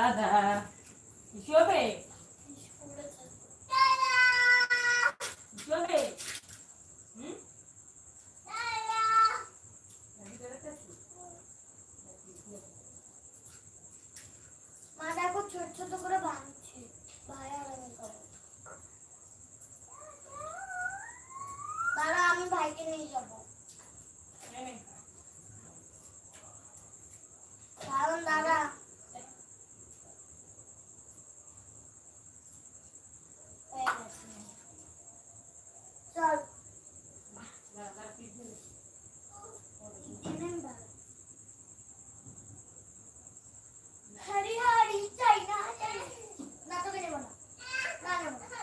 দাদা কিছু হবে কিছু হবে হুম মা দেখো ছোট ছোট করে ভাঙছে ভাই আর আমি খাব। দাঁড়া আমি ভাইকে নিয়ে যাব কারণ দাদা হয়ে গেছে। চল এখানে দাঁড়া। হারি হারি চাই না চাই না। না তোকে নেব না না নেব না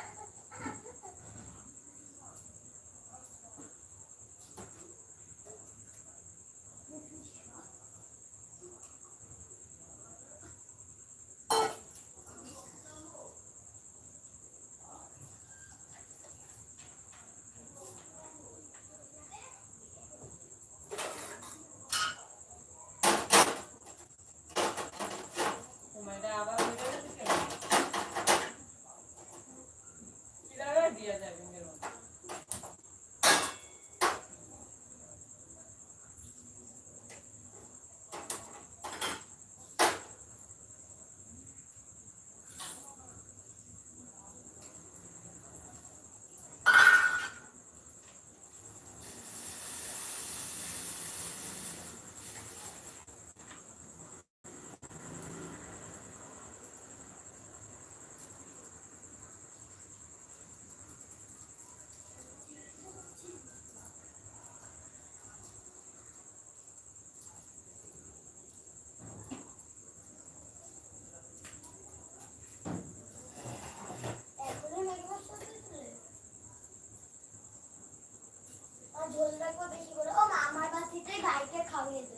সময়টা আবার হয়ে যাবে அவங்க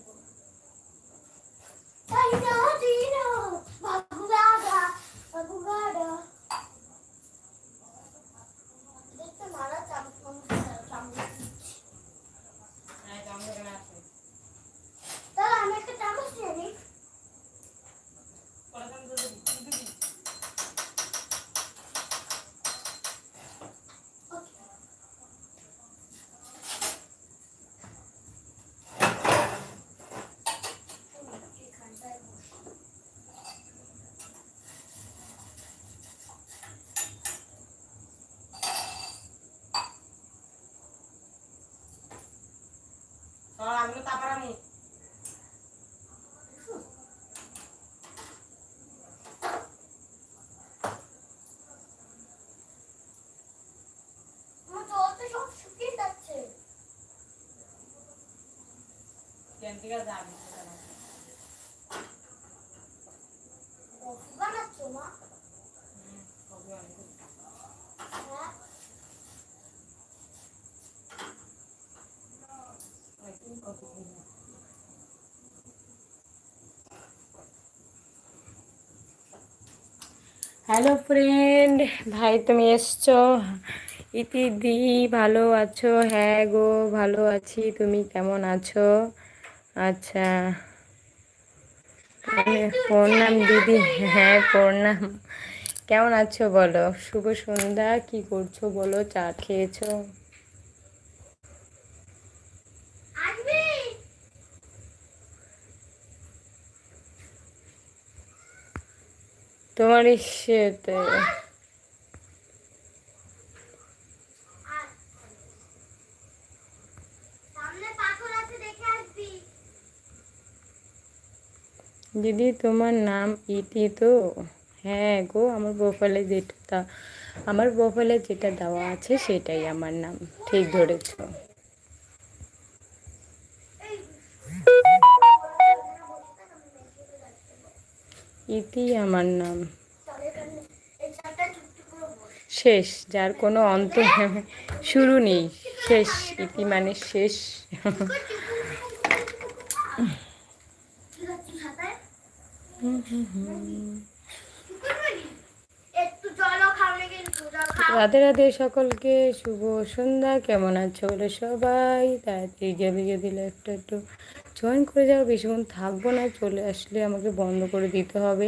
আমিও তারপর আমি। আমার জল তো সব শুকিয়ে যাচ্ছে। কেন থেকে যাবি সেটা না। কফি বানাচ্ছ মা হুম, কবে অনেক কিছু। হ্যাঁ একদিন কবে খাবি? হ্যালো ফ্রেন্ড ভাই তুমি এসছো? ইতিদি ভালো আছো? হ্যাঁ গো ভালো আছি। তুমি কেমন আছো? আচ্ছা। প্রণাম দিদি। হ্যাঁ প্রণাম। কেমন আছো বলো? শুভ সন্ধ্যা। কি করছ বলো? চা খেয়েছো? তোমার ইসেতে দিদি, তোমার নাম ইতি তো? হ্যাঁ গো, আমার প্রোফাইলে যেটা, আমার প্রোফাইলে যেটা দেওয়া আছে সেটাই আমার নাম। ঠিক ধরেছো। ইতি আমার নাম। শেষ, যার কোনো অন্ত শুরু নেই। শেষ ইতি মানে শেষ। রাধে রাধে সকলকে শুভ সন্ধ্যা। কেমন আছো বলে সবাই? তাড়াতাড়ি জলদি যদি লাইফটা একটু জয়েন করে যাও। বেশিক্ষণ থাকব না, চলে আসলে আমাকে বন্ধ করে দিতে হবে।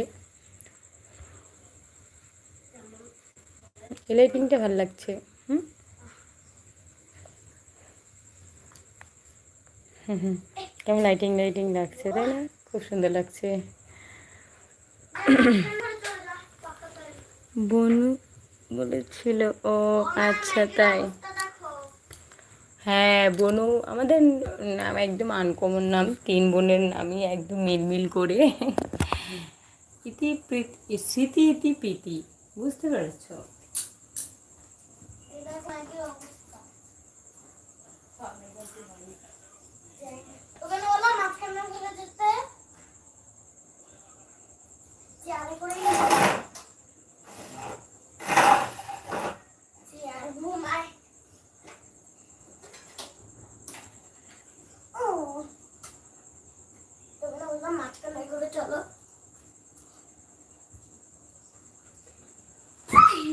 এই লাইটিংটা ভালো লাগছে। হুম? হুম কেমন লাইটিং লাইটিং লাগছে, তাই না? খুব সুন্দর লাগছে। বনু বলেছিল, ও আচ্ছা তাই। হ্যাঁ বনু আমাদের নাম একদম আনকমন নাম। তিন বোনের নামই একদম মিলমিল করে। ইতি প্রীতি স্মৃতি ইতি প্রীতি বুঝতে পেরেছ? ওখানে বললাম মাঝখানে করে যেতে চেয়ারে করে চেয়ার ঘুমায় ও ওখানে ওলা মাঝখানে করে চলো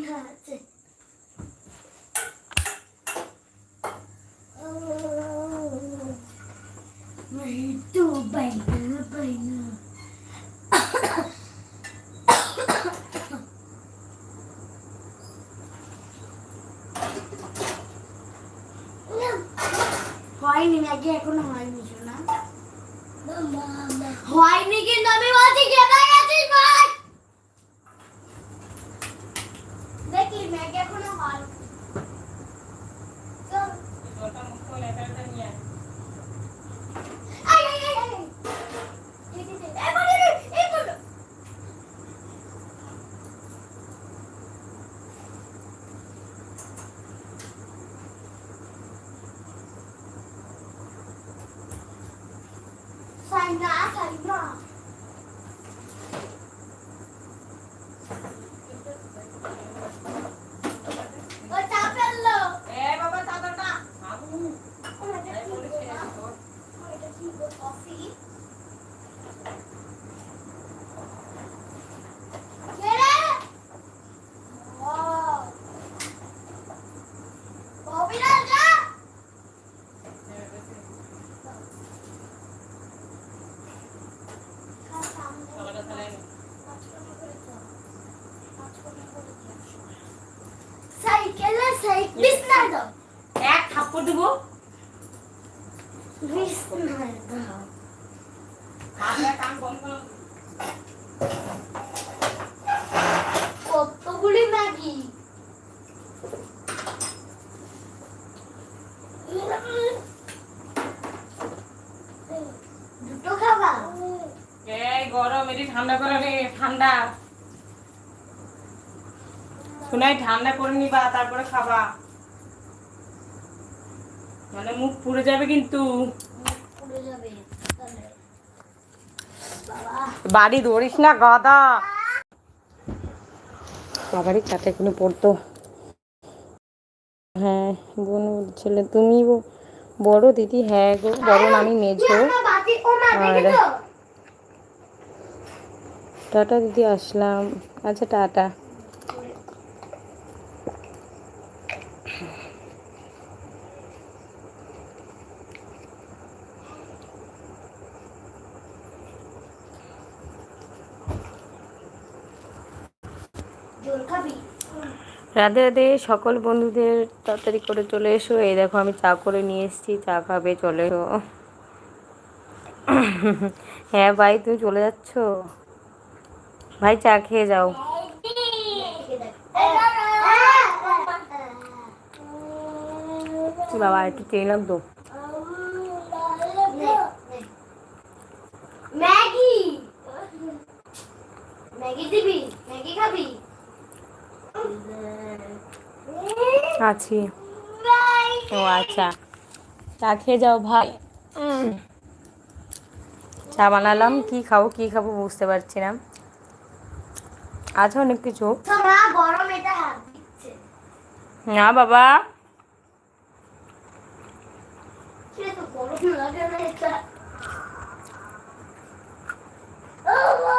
না আছে Itu baina baina. হয়নি নাকি এখনও হয়নি শোনা হয়নি কিন্তু আমি বলছি খেতে গেছিস ভাই দেখি ম্যাগি এখনও হয় চল আই আই আই আই এই এই এই এই বলে রে এই বলে সাইনা সাইনা ও চাপেললো এটা কি গো কফি কে রে ও কফি না যা সাইকেলে সাইকেল বিছনা দাও এক থাপ্পড় দেবো বিছনা দাও কতগুলি ম্যাগি দুটো খাবা এই গরম এটি ঠান্ডা করে রে ঠান্ডা ঠান্ডা করে নিবা, তারপরে খাবা। মানে মুখ পুড়ে যাবে কিন্তু। বাড়ি ধরিস না গাদা বাবারই চাটা এখনও পড়তো। হ্যাঁ বোন বলছিলে, তুমি বড় দিদি হ্যাঁ গো, বড় আমি মেঝো। আর- টাটা দিদি, আসলাম। আচ্ছা টাটা জল খাবি রাধে রাধে সকল বন্ধুদের তাড়াতাড়ি করে চলে এসো। এই দেখো আমি চা করে নিয়ে এসেছি চা খাবে চলে এসো। হ্যাঁ ভাই তুমি চলে যাচ্ছ? ভাই চা খেয়ে যাও। বাবা একটু চেয়ে তো। ম্যাগি। ম্যাগি দিবি? ম্যাগি খাবি? আছি। ও আচ্ছা। চা খেয়ে যাও ভাই। চা বানালাম, কি খাব কি খাব বুঝতে পারছি না। আছে অনেক কিছু। না, বাবা কিরে তো গরম লাগে না এটা ও মা!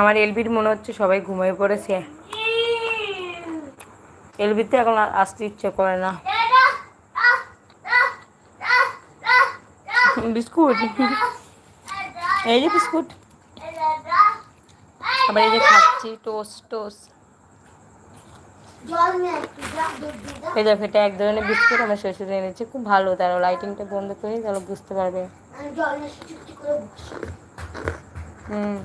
আমার এলবির মনে হচ্ছে সবাই ঘুমিয়ে পড়েছে। এলবিতে এখন আর আসতে ইচ্ছে করে না। বিস্কুট। এই যে বিস্কুট। আবার এই যে খাচ্ছি টোস্ট টোস্ট। এই দেখো এটা এক ধরনের বিস্কুট আমার শ্বশুর এনেছে। খুব ভালো তারা লাইটিংটা বন্ধ করে তাহলে বুঝতে পারবে। হুম।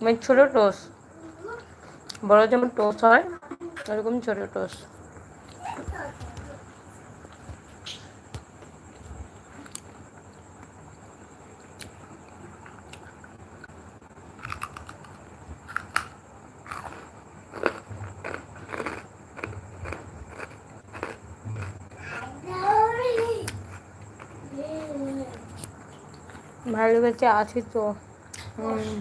মানে ছোটো টোস্ট। বড় যেমন টোস হয়, ওরকম ছোটো টোস ভালো লেগেছে আছি তো। হুম।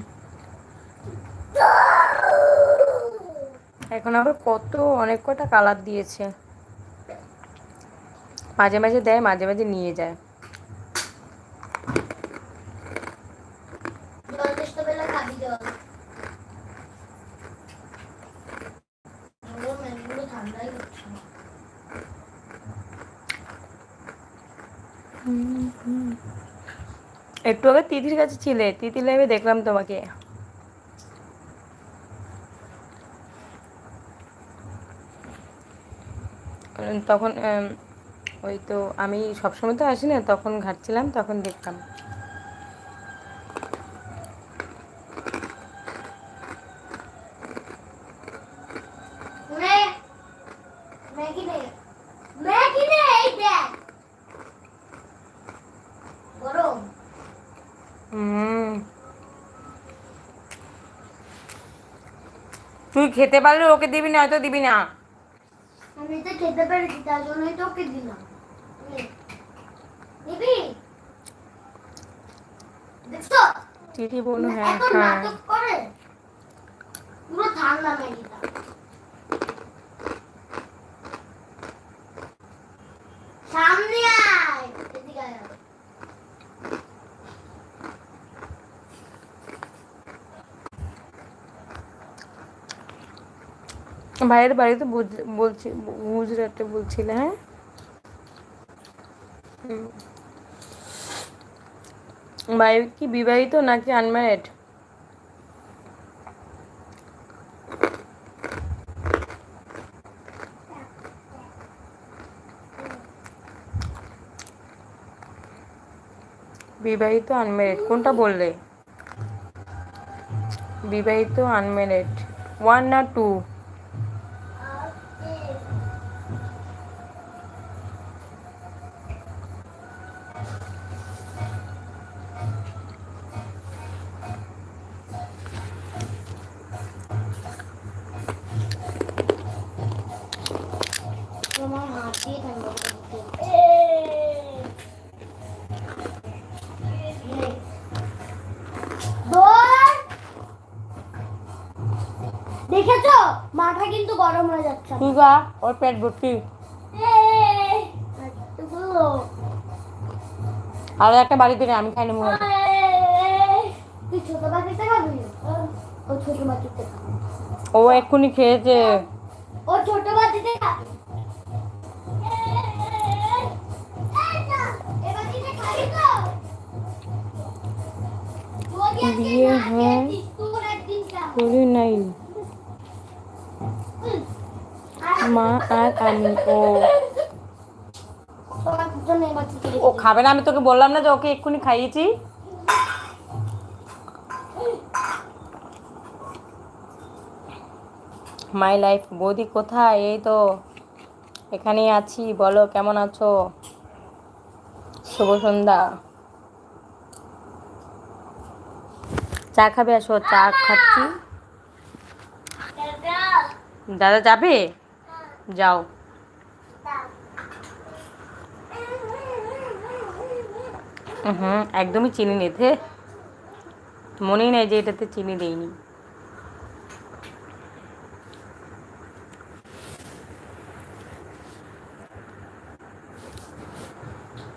এখন আবার কত, অনেক কটা কালার দিয়েছে মাঝে মাঝে দেয়, মাঝে মাঝে নিয়ে যায়। একটু আগে তিথির কাছে ছিলে, তিথি লাইভে দেখলাম তোমাকে তখন ওই তো আমি সবসময় তো আসি না তখন ঘাটছিলাম তখন দেখতাম তুই খেতে পারলে ওকে দিবি না হয়তো দিবি না। খেতে পেরেছি তার জন্যই তোকে দিলাম। দিবি নিবি? দেখছ? দিদি বলুন হ্যাঁ হ্যাঁ ভাইয়ের বাড়িতে বলছি গুজরাটে বলছিলে হ্যাঁ? ভাই, কি বিবাহিত নাকি আনম্যারিড বিবাহিত আনম্যারিড কোনটা বললে? বিবাহিত আনম্যারিড ওয়ান না টু তোমার হাত দিয়ে ঠান্ডা করতে দৌড়। দেখেছ মাথা কিন্তু গরম হয়ে যাচ্ছে আমার। তুই গা ওর পেট ভর্তি আর একটা বাড়ি থেকে আমি খাই নেব তুই ছোট খাবি ও ছোট ও এক্ষুনি খেয়েছে ও ছোট বাটিতে খাবি না হয়। করি নাই মা আর আমি, ও। ও খাবে না, আমি তোকে বললাম না যে ওকে এক্ষুনি খাইয়েছি। মাই লাইফ বৌদি কোথায়? এই তো, এখানেই আছি, বলো কেমন আছো? শুভ সন্ধ্যা। চা খাবে? আসো, চা খাচ্ছি। দাদা যাবে? যাও। হুম একদমই চিনি নেই মনেই নেই যে এটাতে চিনি দেইনি।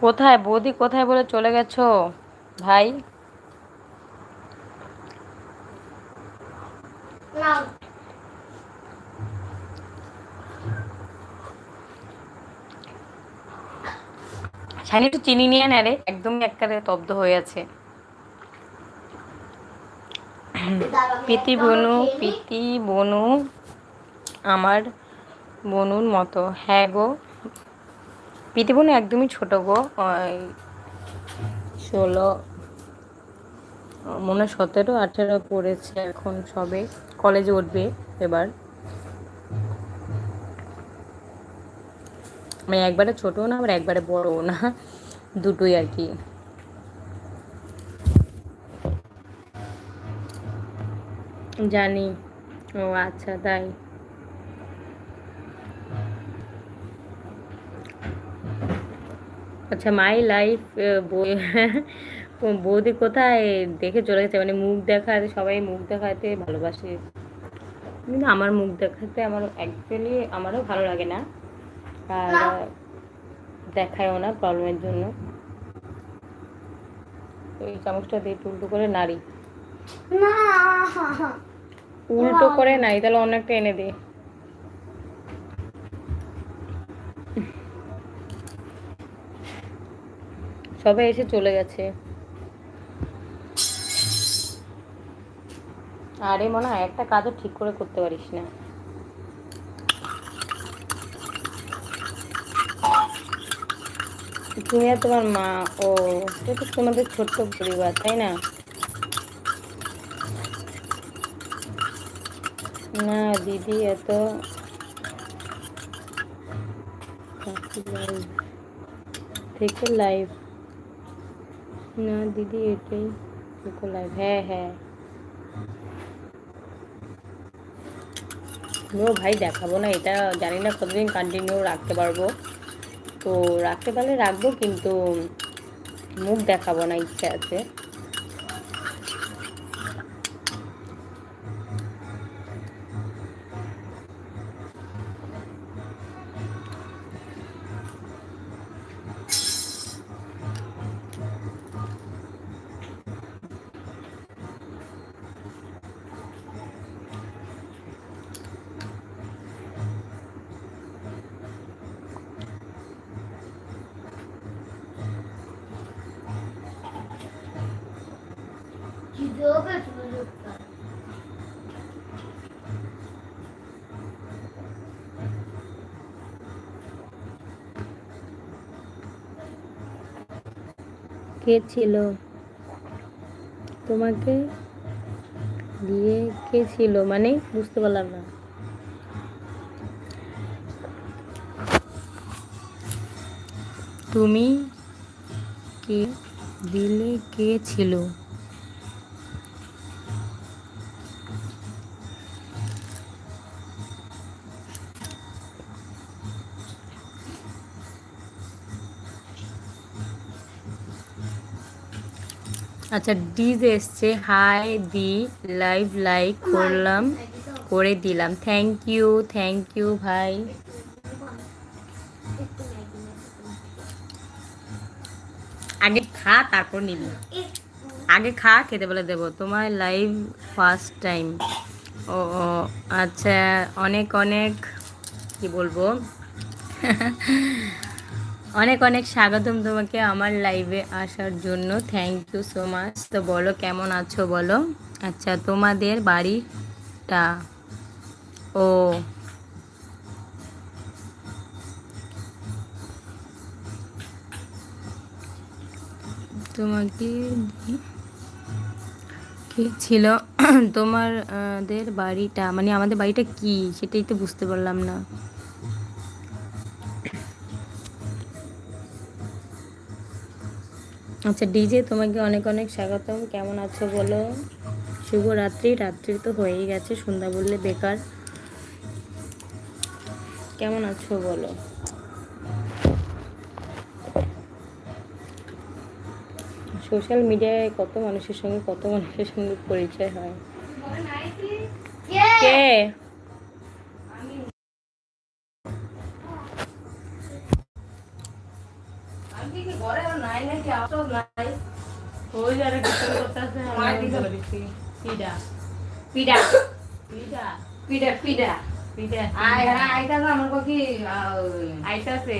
কোথায়, বৌদি কোথায় বলে চলে গেছো? ভাই? ছানি একটু চিনি নিয়ে না রে, একদমই একবারে তব্ধ হয়ে আছে। পিতি বনু পিতি বনু, আমার বনুর মতো। হ্যাঁ গো, পিতি বনু একদমই ছোট গো ষোলো, মনে সতেরো, আঠেরো পড়েছে এখন সবে, কলেজে উঠবে এবার। মানে একবারে ছোটও না, আবার একবারে বড়ও না। দুটোই আর কি। জানি। ও আচ্ছা তাই। আচ্ছা মাই লাইফ বৌদি কোথায়? দেখে চলে গেছে। মানে মুখ দেখাতে, সবাই মুখ দেখাতে ভালোবাসে। কিন্তু আমার মুখ দেখাতে আমার অ্যাকচুয়ালি আমারও ভালো লাগে না। আর দেখায়ও না প্রবলেমের জন্য। এই চামচটা দিয়ে টুলটু করে নাড়ি। উল্টো করে নাই তাহলে অনেকটা এনে দে। সবাই এসে চলে গেছে। আরে মনে হয় একটা কাজও ঠিক করে করতে পারিস না। তুমি আর তোমার মা, ও তো তোমাদের ছোট্ট পরিবার, তাই না? না, দিদি এত থেকে লাইভ না, দিদি, এটাই থেকে লাইভ হ্যাঁ হ্যাঁ। ভাই, দেখাবো না, এটা জানি না কতদিন কন্টিনিউ রাখতে পারব। তো রাখতে পারলে রাখব কিন্তু মুখ দেখাবো না ইচ্ছে আছে। কে ছিল? তোমাকে দিয়ে কে ছিল? মানে বুঝতে পারলাম না। তুমি কে দিলে কে ছিল? আচ্ছা ডিজ এসছে। হাই, দি, লাইভ, লাইক করলাম, করে দিলাম। থ্যাংক ইউ থ্যাংক ইউ, ভাই। আগে খা, তারপর নিবি। আগে খা, খেতে বলে দেবো। তোমার লাইভ ফার্স্ট টাইম। ও আচ্ছা অনেক অনেক, কি বলব? অনেক অনেক স্বাগতম তোমাকে আমার লাইভে আসার জন্য। থ্যাংক ইউ সো মাচ তো বলো, কেমন আছো বলো? আচ্ছা তোমাদের বাড়িটা? ও। তোমাকে কি ছিল? তোমাদের বাড়িটা মানে আমাদের বাড়িটা কি? সেটাই তো বুঝতে পারলাম না। আচ্ছা ডিজে, তোমাকে অনেক অনেক স্বাগতম। কেমন আছো বলো? শুভরাত্রি। রাত্রি তো হয়েই গেছে, সন্ধ্যা বললে বেকার। কেমন আছো বলো? সোশ্যাল মিডিয়ায় কত মানুষের সঙ্গে, কত মানুষের সঙ্গে পরিচয় হয়? কে? পিডা পিডা পিডা পিঠা পিঠা পিডা আইতা তো আমার কি আইতাছে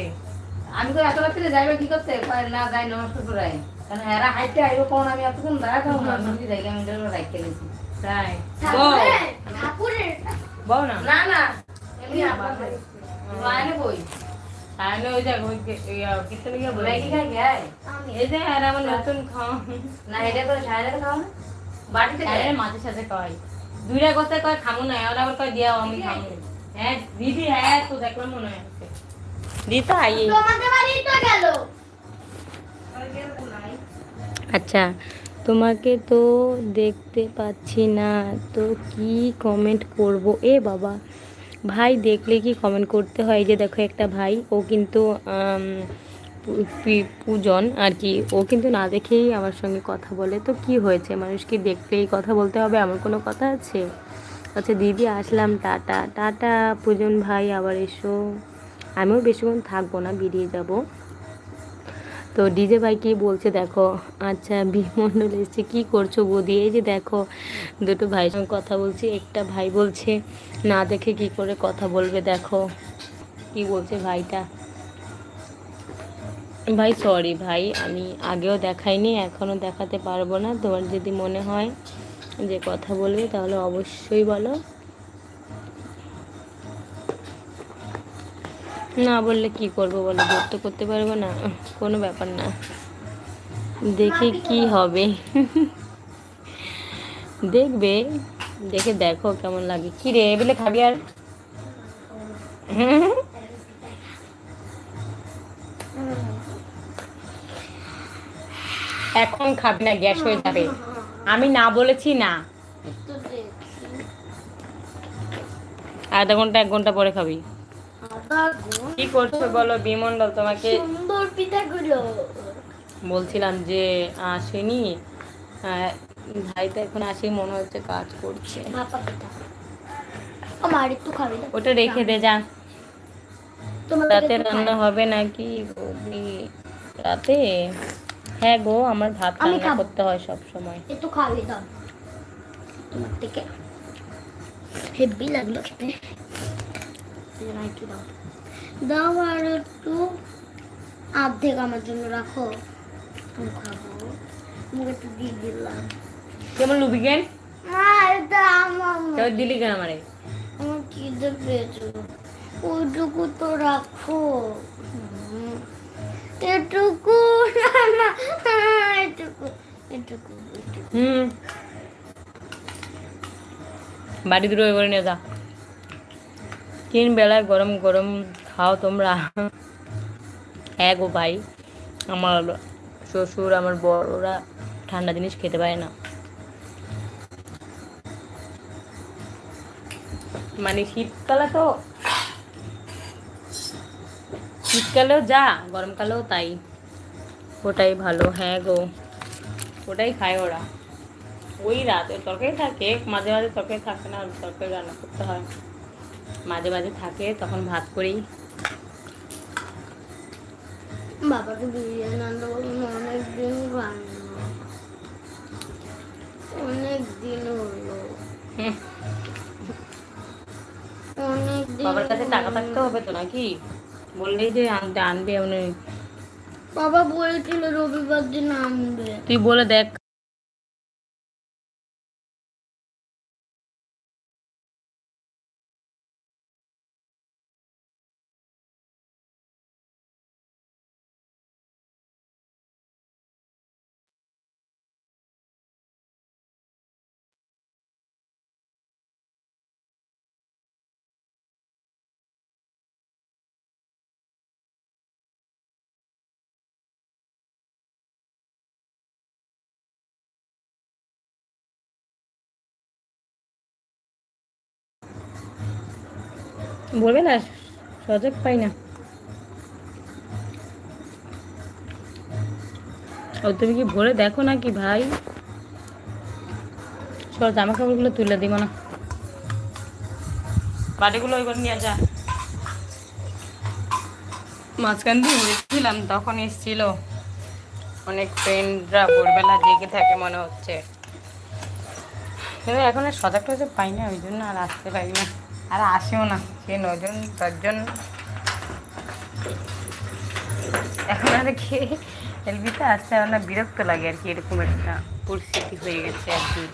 আমি তো এত রাত্রে যাইবে কি করতে? না যাই নমস্কার করে কারণ এরা হাইটে আইব কোন আমি এতক্ষণ দাঁড়া খাব না আমি যাই আমি রাখতে গেছি। তাই। বউ না। না না এমনি আবার বাইরে বই। ওই দেখ কে- কিসে লিখে বলে খাই এই যে আর আমার নতুন খাওয়া। না এটা সাইডে খাও না? বাড়িতে তাহলে মাঝে সাথে কয়। দুইটা কথা কয় খামু না আর আবার কয় দিয়াও আমি খামু। হ্যাঁ দিদি হ্যাঁ তো দেখলাম মনে হয় দিদি তো আই তোমাদের বাড়ি তো গেল। আচ্ছা তোমাকে তো দেখতে পাচ্ছি না তো কি কমেন্ট করব? এ বাবা ভাই দেখলে কি কমেন্ট করতে হয়? যে দেখো একটা ভাই ও কিন্তু পূজন আর কি। ও কিন্তু না দেখেই আমার সঙ্গে কথা বলে। তো কি হয়েছে? মানুষ কি দেখলেই কথা বলতে হবে, এমন কোনো কথা আছে? আচ্ছা দিদি, আসলাম। টাটা। টাটা, পূজন ভাই, আবার এসো। আমিও বেশিক্ষণ থাকব না, বেরিয়ে যাব। তো ডিজে ভাই কি বলছে দেখো? আচ্ছা বিমন্ডল এসছে। কি করছ বৌদি? এই যে দেখো, দুটো ভাইয়ের সঙ্গে কথা বলছি, একটা ভাই বলছে, না দেখে কি করে কথা বলবে দেখো। কি বলছে ভাইটা? ভাই সরি ভাই, আমি আগেও দেখাইনি, এখনও দেখাতে পারব না। তোমার যদি মনে হয় যে কথা বলবে, তাহলে অবশ্যই বলো। না বললে কি করব বলো, জোর তো করতে পারব না, কোনো ব্যাপার না। দেখি কি হবে। দেখবে, দেখে দেখো কেমন লাগে। কি রে এবেলে খাবি আর? এখন খাবি না গ্যাস হয়ে যাবে। আমি না বলেছি না। আধা ঘণ্টা এক ঘণ্টা পরে খাবি। কি করছ বলো বিমন্ডল তোমাকে বলছিলাম যে আসেনি। ভাই তো এখন আসি মনে হচ্ছে কাজ করছে। ওটা রেখে দে যা। রাতে রান্না হবে নাকি? রাতে? হ্যাঁ গো আমার ভাত রান্না করতে হয় সব সময়। একটু খাবি দাও তোমার থেকে হেভি লাগল খেতে। দাও। দাও আর একটু অর্ধেক আমার জন্য রাখো। আমি খাব। মুখে একটু দিয়ে দিলাম। কেমন লুবি কেন? দিলি কেন আমারে? আমার খিদে পেয়েছে। ওইটুকু তো রাখো। এটুকু বাড়ি দূরে করে নিয়ে যা তিন বেলায় গরম গরম খাও তোমরা। হ্যাঁ গো ভাই, আমার শ্বশুর, আমার বড়রা ঠান্ডা জিনিস খেতে পারে না। মানে শীতকালে তো শীতকালেও যা গরমকালেও তাই। ওটাই ভালো হ্যাঁ গো। ওটাই খায় ওরা। ওই রাতে তরকারি থাকে মাঝে মাঝে তরকারি থাকে না তরকারি রান্না করতে হয়। মাঝে মাঝে থাকে তখন ভাত করি। বাবাকে বিরিয়ানি আনতে বলুন অনেক দিন রান্না অনেক দিন হলো বাবার কাছে টাকা থাকতে হবে তো নাকি? বললেই যে আনতে আনবে এমনি বাবা বলেছিল রবিবার দিন আনবে। তুই বলে দেখ বলবে না সজাগ পাই না। ও তুমি কি ভরে দেখো নাকি ভাই? সব জামা কাপড়গুলো তুলে দিব না। বাড়িগুলো ওই করে নিয়ে যা। মাঝখান দিয়ে উড়েছিলাম তখন এসেছিল। অনেক ফ্রেন্ডরা ভোরবেলা জেগে থাকে মনে হচ্ছে। কিন্তু এখন আর সজাগ টজাগ পাই না, ওই জন্য আর আসতে পারি না। আর আসেও না, সে নজন দশজন এখন আর কি এলবিতে আসতে আমার না বিরক্ত লাগে আর কি, এরকম একটা পরিস্থিতি হয়ে গেছে আর কি।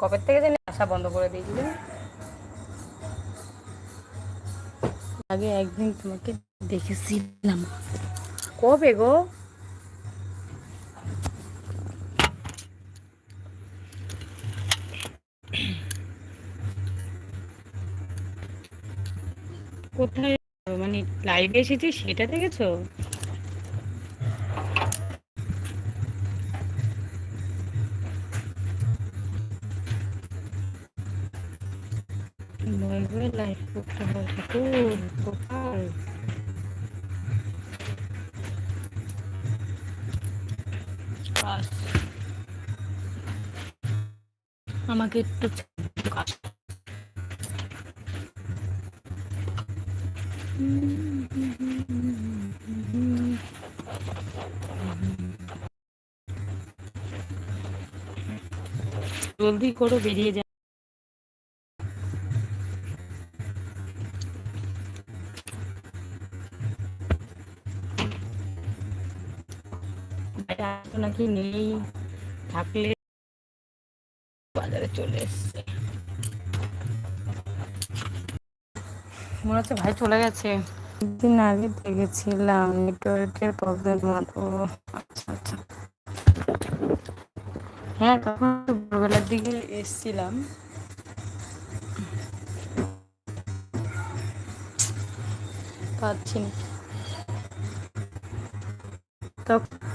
কবে থেকে জানি আসা বন্ধ করে দিয়েছিল আগে একদিন তোমাকে দেখেছিলাম। কবে গো? কোথায়? মানে লাইভে এসেছি সেটা দেখেছ? লাইভে করতে আমাকে একটু জলদি করো, বেরিয়ে যা নাকি নেই, থাকলে বাজারে চলে এসছে। মনে হচ্ছে ভাই চলে গেছে। দিন আগে দেখেছিলাম, নেটওয়ার্কের প্রবলেম ও আচ্ছা আচ্ছা। হ্যাঁ তখন ভোরবেলার দিকে এসছিলাম। পাচ্ছি না। তখন